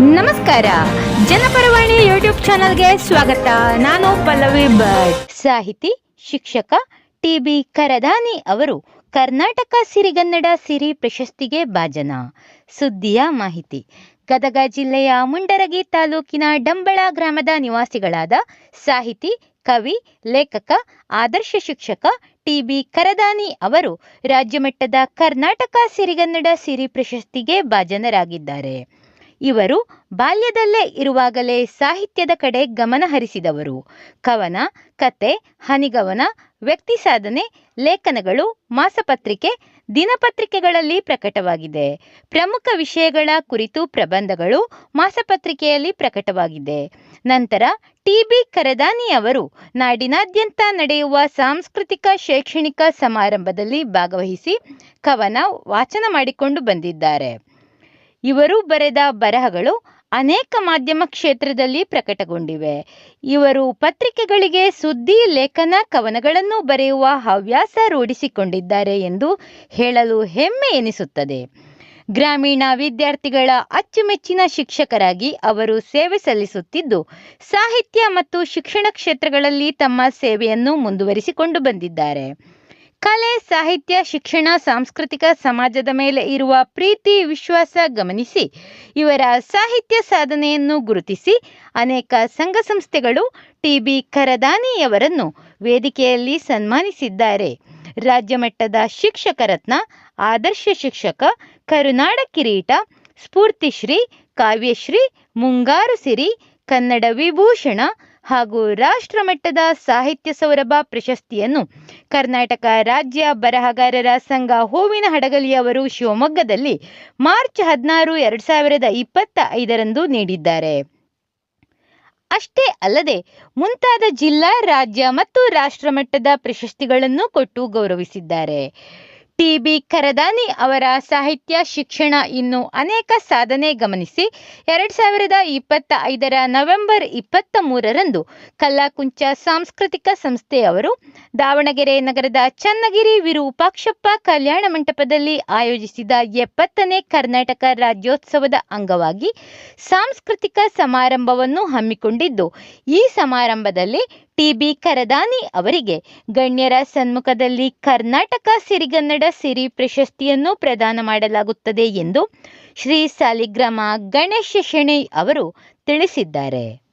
ನಮಸ್ಕಾರ. ಜನಪರವಾಣಿ ಯೂಟ್ಯೂಬ್ ಚಾನಲ್ಗೆ ಸ್ವಾಗತ. ನಾನು ಪಲ್ಲವಿ ಭಟ್. ಸಾಹಿತಿ, ಶಿಕ್ಷಕ ಟಿ ಬಿ ಕರದಾನಿ ಅವರು ಕರ್ನಾಟಕ ಸಿರಿಗನ್ನಡ ಸಿರಿ ಪ್ರಶಸ್ತಿಗೆ ಭಾಜನ. ಸುದ್ದಿಯ ಮಾಹಿತಿ. ಗದಗ ಜಿಲ್ಲೆಯ ಮುಂಡರಗಿ ತಾಲೂಕಿನ ಡಂಬಳ ಗ್ರಾಮದ ನಿವಾಸಿಗಳಾದ ಸಾಹಿತಿ, ಕವಿ, ಲೇಖಕ, ಆದರ್ಶ ಶಿಕ್ಷಕ ಟಿ ಬಿ ಕರದಾನಿ ಅವರು ರಾಜ್ಯಮಟ್ಟದ ಕರ್ನಾಟಕ ಸಿರಿಗನ್ನಡ ಸಿರಿ ಪ್ರಶಸ್ತಿಗೆ ಭಾಜನರಾಗಿದ್ದಾರೆ. ಇವರು ಬಾಲ್ಯದಲ್ಲೇ ಇರುವಾಗಲೇ ಸಾಹಿತ್ಯದ ಕಡೆ ಗಮನ ಹರಿಸಿದವರು. ಕವನ, ಕತೆ, ಹನಿಗವನ, ವ್ಯಕ್ತಿ ಸಾಧನೆ, ಲೇಖನಗಳು, ಮಾಸಪತ್ರಿಕೆ, ದಿನಪತ್ರಿಕೆಗಳಲ್ಲಿ ಪ್ರಕಟವಾಗಿದೆ. ಪ್ರಮುಖ ವಿಷಯಗಳ ಕುರಿತು ಪ್ರಬಂಧಗಳು ಮಾಸಪತ್ರಿಕೆಯಲ್ಲಿ ಪ್ರಕಟವಾಗಿದೆ. ನಂತರ ಟಿ. ಬಿ. ಕರದಾನಿ ಅವರು ನಾಡಿನಾದ್ಯಂತ ನಡೆಯುವ ಸಾಂಸ್ಕೃತಿಕ ಶೈಕ್ಷಣಿಕ ಸಮಾರಂಭದಲ್ಲಿ ಭಾಗವಹಿಸಿ ಕವನ ವಾಚನ ಮಾಡಿಕೊಂಡು ಬಂದಿದ್ದಾರೆ. ಇವರು ಬರೆದ ಬರಹಗಳು ಅನೇಕ ಮಾಧ್ಯಮ ಕ್ಷೇತ್ರದಲ್ಲಿ ಪ್ರಕಟಗೊಂಡಿವೆ. ಇವರು ಪತ್ರಿಕೆಗಳಿಗೆ ಸುದ್ದಿ, ಲೇಖನ, ಕವನಗಳನ್ನು ಬರೆಯುವ ಹವ್ಯಾಸ ರೂಢಿಸಿಕೊಂಡಿದ್ದಾರೆ ಎಂದು ಹೇಳಲು ಹೆಮ್ಮೆ ಎನಿಸುತ್ತದೆ. ಗ್ರಾಮೀಣ ವಿದ್ಯಾರ್ಥಿಗಳ ಅಚ್ಚುಮೆಚ್ಚಿನ ಶಿಕ್ಷಕರಾಗಿ ಅವರು ಸೇವೆ ಸಲ್ಲಿಸುತ್ತಿದ್ದು, ಸಾಹಿತ್ಯ ಮತ್ತು ಶಿಕ್ಷಣ ಕ್ಷೇತ್ರಗಳಲ್ಲಿ ತಮ್ಮ ಸೇವೆಯನ್ನು ಮುಂದುವರಿಸಿಕೊಂಡು ಬಂದಿದ್ದಾರೆ. ಕಲೆ, ಸಾಹಿತ್ಯ, ಶಿಕ್ಷಣ, ಸಾಂಸ್ಕೃತಿಕ ಸಮಾಜದ ಮೇಲೆ ಇರುವ ಪ್ರೀತಿ, ವಿಶ್ವಾಸ ಗಮನಿಸಿ, ಇವರ ಸಾಹಿತ್ಯ ಸಾಧನೆಯನ್ನು ಗುರುತಿಸಿ, ಅನೇಕ ಸಂಘ ಸಂಸ್ಥೆಗಳು ಟಿ ಬಿ ಕರದಾನಿಯವರನ್ನು ವೇದಿಕೆಯಲ್ಲಿ ಸನ್ಮಾನಿಸಿದ್ದಾರೆ. ರಾಜ್ಯಮಟ್ಟದ ಶಿಕ್ಷಕ ರತ್ನ, ಆದರ್ಶ ಶಿಕ್ಷಕ, ಕರುನಾಡ ಕಿರೀಟ ಸ್ಫೂರ್ತಿಶ್ರೀ ಕಾವ್ಯಶ್ರೀ ಮುಂಗಾರು ಸಿರಿ, ಕನ್ನಡ ವಿಭೂಷಣ ಹಾಗೂ ರಾಷ್ಟ್ರಮಟ್ಟದ ಸಾಹಿತ್ಯ ಸೌರಭ ಪ್ರಶಸ್ತಿಯನ್ನು ಕರ್ನಾಟಕ ರಾಜ್ಯ ಬರಹಗಾರರ ಸಂಘ ಹೂವಿನ ಹಡಗಲಿಯವರು ಶಿವಮೊಗ್ಗದಲ್ಲಿ ಮಾರ್ಚ್ ಹದಿನಾರು, ಎರಡು ಸಾವಿರದ ಇಪ್ಪತ್ತ ಐದರಂದು ನೀಡಿದ್ದಾರೆ. ಅಷ್ಟೇ ಅಲ್ಲದೆ ಮುಂತಾದ ಜಿಲ್ಲಾ, ರಾಜ್ಯ ಮತ್ತು ರಾಷ್ಟ್ರಮಟ್ಟದ ಪ್ರಶಸ್ತಿಗಳನ್ನು ಕೊಟ್ಟು ಗೌರವಿಸಿದ್ದಾರೆ. ಟಿ ಬಿ ಕರದಾನಿ ಅವರ ಸಾಹಿತ್ಯ, ಶಿಕ್ಷಣ ಇನ್ನು ಅನೇಕ ಸಾಧನೆ ಗಮನಿಸಿ, ಎರಡ್ ಸಾವಿರದ ಇಪ್ಪತ್ತ ಐದರ ನವೆಂಬರ್ ಇಪ್ಪತ್ತ ಮೂರರಂದು ಕಲ್ಲಾಕುಂಚ ಸಾಂಸ್ಕೃತಿಕ ಸಂಸ್ಥೆಯವರು ದಾವಣಗೆರೆ ನಗರದ ಚನ್ನಗಿರಿ ವಿರೂಪಾಕ್ಷಪ್ಪ ಕಲ್ಯಾಣ ಮಂಟಪದಲ್ಲಿ ಆಯೋಜಿಸಿದ ಎಪ್ಪತ್ತನೇ ಕರ್ನಾಟಕ ರಾಜ್ಯೋತ್ಸವದ ಅಂಗವಾಗಿ ಸಾಂಸ್ಕೃತಿಕ ಸಮಾರಂಭವನ್ನು ಹಮ್ಮಿಕೊಂಡಿದ್ದು, ಈ ಸಮಾರಂಭದಲ್ಲಿ ಟಿ ಬಿ ಕರದಾನಿ ಅವರಿಗೆ ಗಣ್ಯರ ಸನ್ಮುಖದಲ್ಲಿ ಕರ್ನಾಟಕ ಸಿರಿಗನ್ನಡ ಸಿರಿ ಪ್ರಶಸ್ತಿಯನ್ನು ಪ್ರದಾನ ಮಾಡಲಾಗುತ್ತದೆ ಎಂದು ಶ್ರೀ ಸಾಲಿಗ್ರಾಮ ಗಣೇಶ ಶೆಣೈ ಅವರು ತಿಳಿಸಿದ್ದಾರೆ.